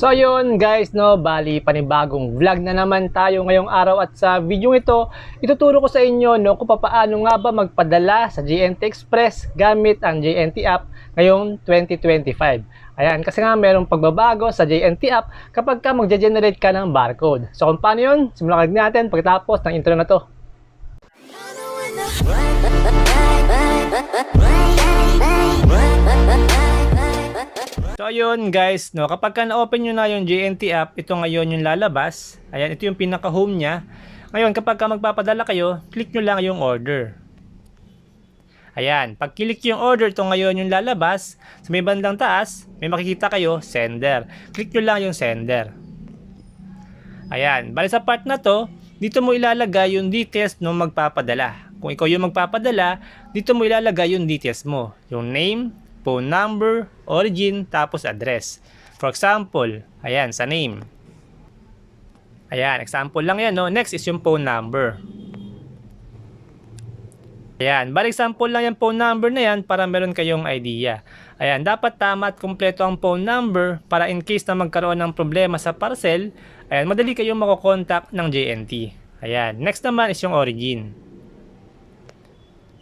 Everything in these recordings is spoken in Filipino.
So yun guys, no, bali panibagong vlog na naman tayo ngayong araw at sa video ito, ituturo ko sa inyo no kung paano nga ba magpadala sa GNT Express gamit ang GNT app ngayong 2025. Ayan, kasi nga merong pagbabago sa JNT app kapag ka magge-generate ka ng barcode. So kung paano yun, simulan natin pagkatapos ng intro na to. So ayun guys, no, kapag ka na-open nyo na yung JNT app, ito ngayon yung lalabas. Ayan, ito yung pinaka-home niya. Ngayon, kapag ka magpapadala kayo, click nyo lang yung order. Ayan, pag click yung order, ito ngayon yung lalabas. Sa may bandang taas, may makikita kayo, sender. Click nyo lang yung sender. Ayan, bali sa part na to, dito mo ilalagay yung details ng magpapadala. Kung ikaw yung magpapadala, dito mo ilalagay yung details mo. Yung name, phone number, origin, tapos address. For example, ayan, sa name. Ayan, example lang yan, no? Next is yung phone number. Ayan, balik example lang yung phone number na yan para meron kayong idea. Ayan, dapat tama at kumpleto ang phone number para in case na magkaroon ng problema sa parcel, ayan, madali kayong makokontakt ng JNT. Ayan, next naman is yung origin.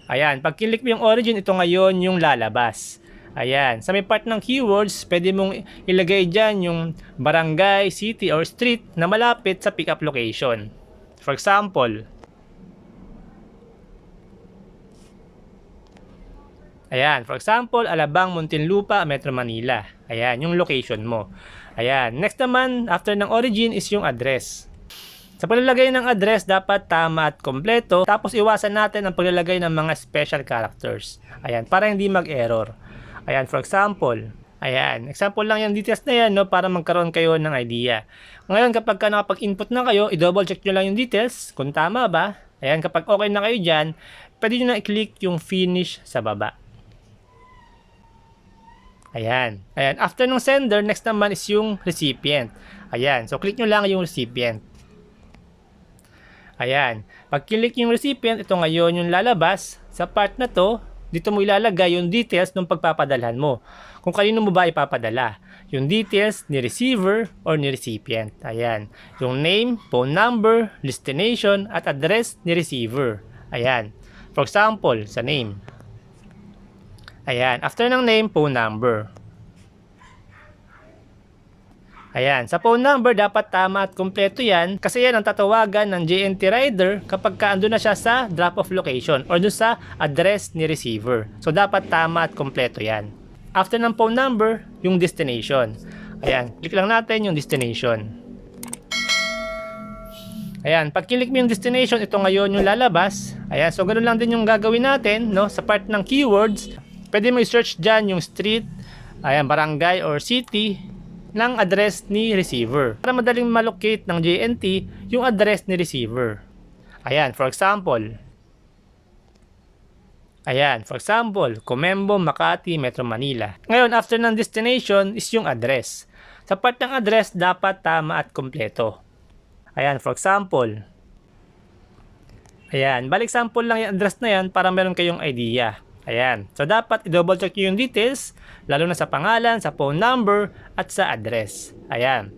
Ayan, pag click mo yung origin, ito ngayon yung lalabas. Ayan, sa may part ng keywords, pwede mong ilagay dyan yung barangay, city, or street na malapit sa pickup location. For example, Ayan, for example, Alabang, Muntinlupa, Metro Manila. Ayan, yung location mo. Ayan, next naman, after ng origin is yung address. Sa paglalagay ng address, dapat tama at kompleto. Tapos iwasan natin ang paglalagay ng mga special characters. Ayan, para hindi mag-error. Ayan, for example, ayan, example lang yung details na yan, no, para magkaroon kayo ng idea. Ngayon, kapag ka nakapag-input na kayo, i-double check nyo lang yung details, kung tama ba. Ayan, kapag okay na kayo dyan, pwede nyo na i-click yung finish sa baba. Ayan. Ayan. After ng sender, next naman is yung recipient. Ayan. So, click nyo lang yung recipient. Ayan. Pag click yung recipient, ito ngayon yung lalabas. Sa part na to, dito mo ilalagay yung details ng pagpapadalhan mo. Kung kanino mo ba ipapadala. Yung details ni receiver or ni recipient. Ayan. Yung name, phone number, destination, at address ni receiver. Ayan. For example, sa name. Ayan. After ng name, phone number. Ayan. Sa phone number, dapat tama at kumpleto yan kasi yan ang tatawagan ng JNT Rider kapag ka na siya sa drop-off location or dun sa address ni receiver. So, dapat tama at kumpleto yan. After ng phone number, yung destination. Ayan. Click lang natin yung destination. Ayan, pag click mo yung destination, ito ngayon yung lalabas. Ayan, so ganoon lang din yung gagawin natin, no? Sa part ng keywords, pwede mo i-search dyan yung street, ayan, barangay or city ng address ni receiver. Para madaling malocate ng JNT yung address ni receiver. Ayan, for example. Ayan, for example, Comembo, Makati, Metro Manila. Ngayon, after ng destination is yung address. Sa part ng address, dapat tama at kompleto. Ayan, for example. Ayan, balik sample lang yung address na yan para meron kayong idea. Ayan. So, dapat i-double check nyo yung details, lalo na sa pangalan, sa phone number, at sa address. Ayan.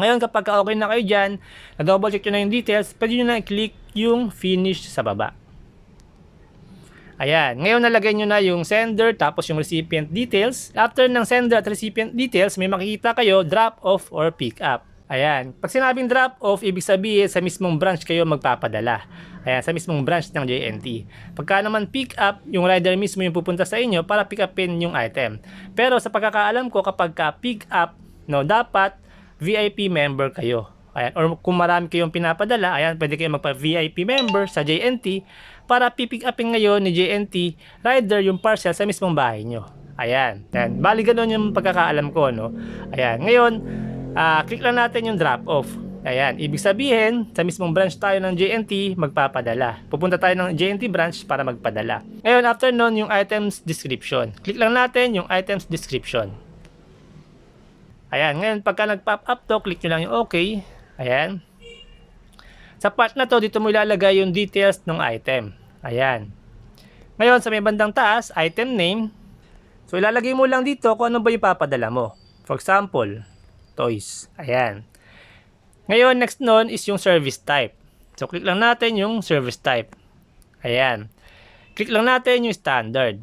Ngayon, kapag okay na kayo dyan, na-double check nyo na yung details, pwede nyo na i-click yung finish sa baba. Ayan. Ngayon, nalagay nyo na yung sender, tapos yung recipient details. After ng sender at recipient details, may makikita kayo drop off or pick up. Ayan. Pag sinabing drop off, ibig sabihin sa mismong branch kayo magpapadala. Ayan, sa mismong branch ng JNT. Pagka naman pick up, yung rider mismo yung pupunta sa inyo para pick upin yung item. Pero sa pagkakaalam ko, kapag ka pick up, no, dapat VIP member kayo. Ayan, or kung marami kayong pinapadala, ayan, pwede kayo magpa-VIP member sa JNT para pipick upin ngayon ni JNT rider yung parcel sa mismong bahay nyo. Ayan. Ayan. Bali ganun yung pagkakaalam ko, no? Ayan. Ngayon, uh, click lang natin yung drop off. Ayan, ibig sabihin, sa mismong branch tayo ng JNT, magpapadala. Pupunta tayo ng JNT branch para magpadala. Ngayon, after nun, yung items description. Click lang natin yung items description. Ayan, ngayon, pagka nag-pop up to, click nyo lang yung OK. Ayan. Sa part na to, dito mo ilalagay yung details ng item. Ayan. Ngayon, sa may bandang taas, item name. So, ilalagay mo lang dito kung ano ba yung papadala mo. For example, toys. Ayan. Ngayon, next nun is yung service type. So, click lang natin yung service type. Ayan. Click lang natin yung standard.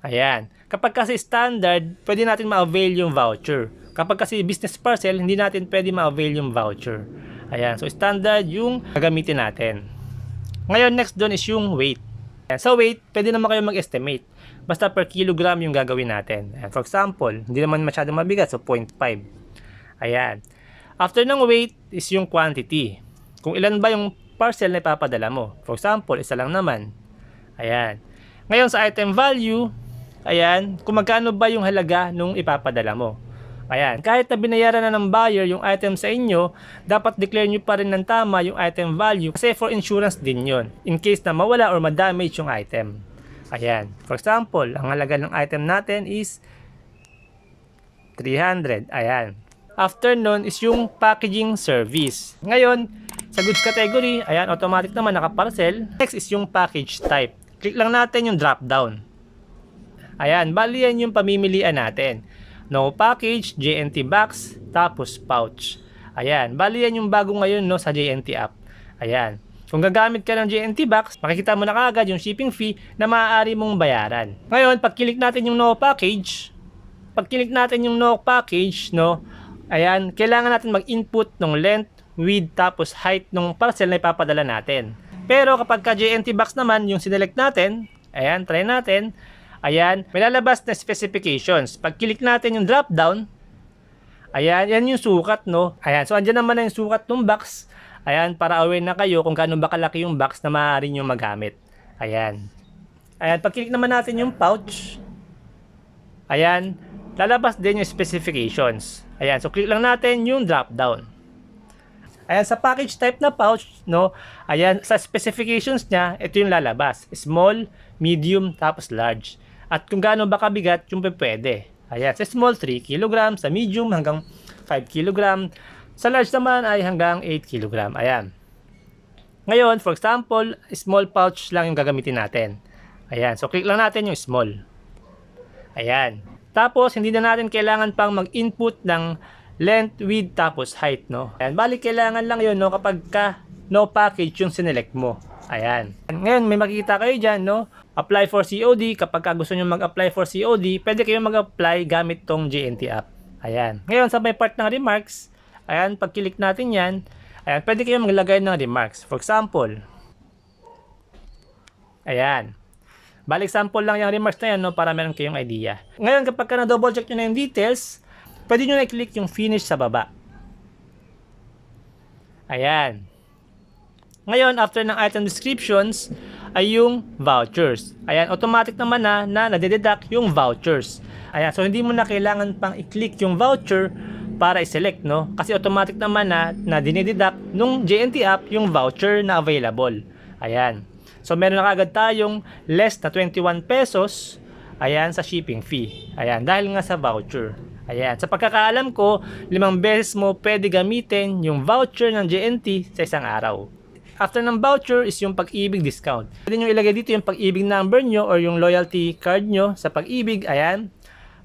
Ayan. Kapag kasi standard, pwede natin ma-avail yung voucher. Kapag kasi business parcel, hindi natin pwede ma-avail yung voucher. Ayan. So, standard yung gagamitin natin. Ngayon, next doon is yung weight. Ayan. So, weight, pwede naman kayo mag-estimate. Basta per kilogram yung gagawin natin. Ayan. For example, hindi naman masyadong mabigat, so 0.5. Ayan. After ng weight is yung quantity. Kung ilan ba yung parcel na ipapadala mo. For example, isa lang naman. Ayan. Ngayon sa item value, ayan, kung magkano ba yung halaga nung ipapadala mo. Ayan, kahit na binayaran na ng buyer yung item sa inyo, dapat declare nyo pa rin ng tama yung item value kasi for insurance din yon in case na mawala or ma-damage yung item. Ayan, for example, ang halaga ng item natin is 300. Ayan. After nun is yung packaging service. Ngayon, sa goods category, ayan, automatic naman naka-parcel. Next is yung package type. Click lang natin yung drop down. Ayan, bali yan yung pamimilian natin. No package, JNT box, tapos pouch. Ayan, bali yan yung bago ngayon no, sa JNT app. Ayan. Kung gagamit ka ng JNT box, makikita mo na kagad yung shipping fee na maaari mong bayaran. Ngayon, pag kilik natin yung no package, pag kilik natin yung no package, no, ayan, kailangan natin mag-input ng length, width, tapos height ng parcel na ipapadala natin. Pero kapag ka JNT box naman, yung sinelect natin, ayan, try natin, ayan, may lalabas na specifications. Pag kilik natin yung drop down, ayan, yan yung sukat, no? Ayan, so andyan naman na yung sukat ng box. Ayan, para aware na kayo kung gaano ba kalaki yung box na maaari nyo magamit. Ayan. Ayan, pag kilik naman natin yung pouch, ayan, lalabas din yung specifications. Ayan, so click lang natin yung drop down. Ayan, sa package type na pouch, no, ayan, sa specifications niya, ito yung lalabas. Small, medium, tapos large. At kung gaano ba kabigat, yung pwede. Ayan, sa small, 3 kg, sa medium, hanggang 5 kg. Sa large naman ay hanggang 8 kg. Ayan. Ngayon, for example, small pouch lang yung gagamitin natin. Ayan, so click lang natin yung small. Ayan. Tapos, hindi na natin kailangan pang mag-input ng length, width, tapos height, no? Ayan, bali kailangan lang yun, no? Kapag ka no package yung sinelect mo. Ayan. Ngayon, may makikita kayo dyan, no? Apply for COD. Kapag ka gusto nyo mag-apply for COD, pwede kayo mag-apply gamit tong JNT app. Ayan. Ngayon, sa may part ng remarks, ayan, pag click natin yan, ayan, pwede kayo maglagay ng remarks. For example, ayan. Balik sample lang yung remarks na yan, no? Para meron kayong idea. Ngayon, kapag ka na-double check nyo na yung details, pwede nyo na-click yung finish sa baba. Ayan. Ngayon, after ng item descriptions, ay yung vouchers. Ayan, automatic naman na na nade-deduct yung vouchers. Ayan, so hindi mo na kailangan pang i-click yung voucher para i-select, no? Kasi automatic naman na na dinededuct nung JNT app yung voucher na available. Ayan. So meron na kagad tayong less na 21 pesos ayan sa shipping fee. Ayan, dahil nga sa voucher. Ayan, sa pagkakaalam ko, limang beses mo pwede gamitin yung voucher ng JNT sa isang araw. After ng voucher is yung pag-ibig discount. Pwede nyo ilagay dito yung pag-ibig number nyo or yung loyalty card nyo sa pag-ibig, ayan,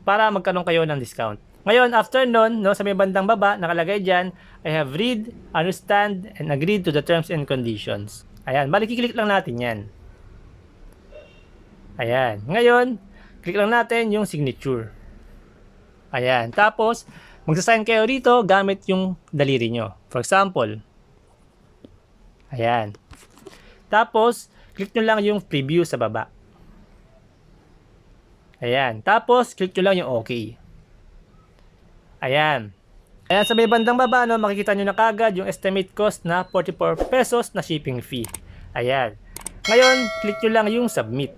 para magkaroon kayo ng discount. Ngayon, after nun, no, sa may bandang baba, nakalagay dyan, I have read, understand, and agreed to the terms and conditions. Ayan, balik kiklik lang natin yan. Ayan. Ngayon, click lang natin yung signature. Ayan. Tapos, magsasign kayo rito gamit yung daliri nyo. For example, ayan. Tapos, click nyo lang yung preview sa baba. Ayan. Tapos, click nyo lang yung OK. Ayan. Ayan, sa may bandang baba, no, makikita nyo na kagad yung estimate cost na 44 pesos na shipping fee. Ayan. Ngayon, click nyo lang yung submit.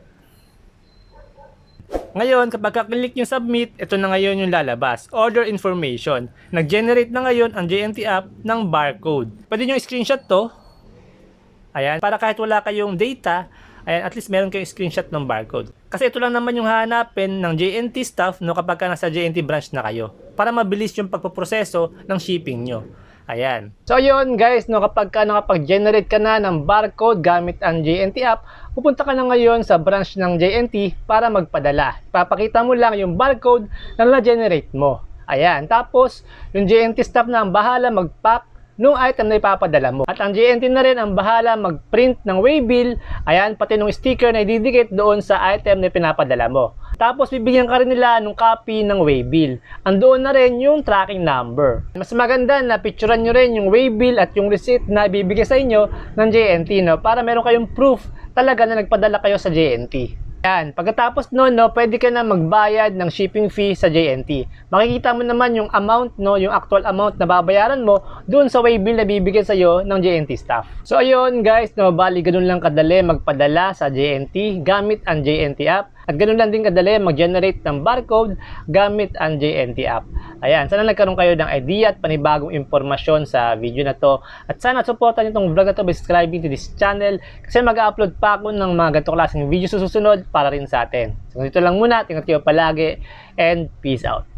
Ngayon, kapag ka-click yung submit, ito na ngayon yung lalabas. Order information. Nag-generate na ngayon ang JNT app ng barcode. Pwede nyo screenshot to. Ayan, para kahit wala kayong data, ayan, at least meron kayong screenshot ng barcode. Kasi ito lang naman yung hahanapin ng JNT staff no, kapag ka nasa JNT branch na kayo. Para mabilis yung pagpoproseso ng shipping nyo. Ayan. So yun guys, no, kapag ka nakapag-generate ka na ng barcode gamit ang JNT app, pupunta ka na ngayon sa branch ng JNT para magpadala. Papakita mo lang yung barcode na na-generate mo. Ayan. Tapos, yung JNT staff na ang bahala mag-pack nung item na ipapadala mo. At ang JNT na rin ang bahala mag-print ng waybill, ayan, pati nung sticker na ididikit doon sa item na pinapadala mo. Tapos bibigyan ka rin nila ng copy ng waybill. Andoon na rin yung tracking number. Mas maganda na picturean nyo rin yung waybill at yung receipt na ibibigay sa inyo ng JNT no, para meron kayong proof talaga na nagpadala kayo sa JNT. Yan. Pagkatapos nun, no, pwede ka na magbayad ng shipping fee sa JNT. Makikita mo naman yung amount, no, yung actual amount na babayaran mo doon sa waybill na bibigyan sa'yo ng JNT staff. So, ayun guys, no, bali ganun lang kadali magpadala sa JNT gamit ang JNT app. At ganun lang din kadali mag-generate ng barcode gamit ang JNT app. Ayan, sana nagkaroon kayo ng idea at panibagong impormasyon sa video na to. At sana supportan itong vlog na to by subscribing to this channel kasi mag-upload pa ako ng mga ganito klaseng video sa susunod para rin sa atin. So, dito lang muna. Tingnan kayo palagi and peace out.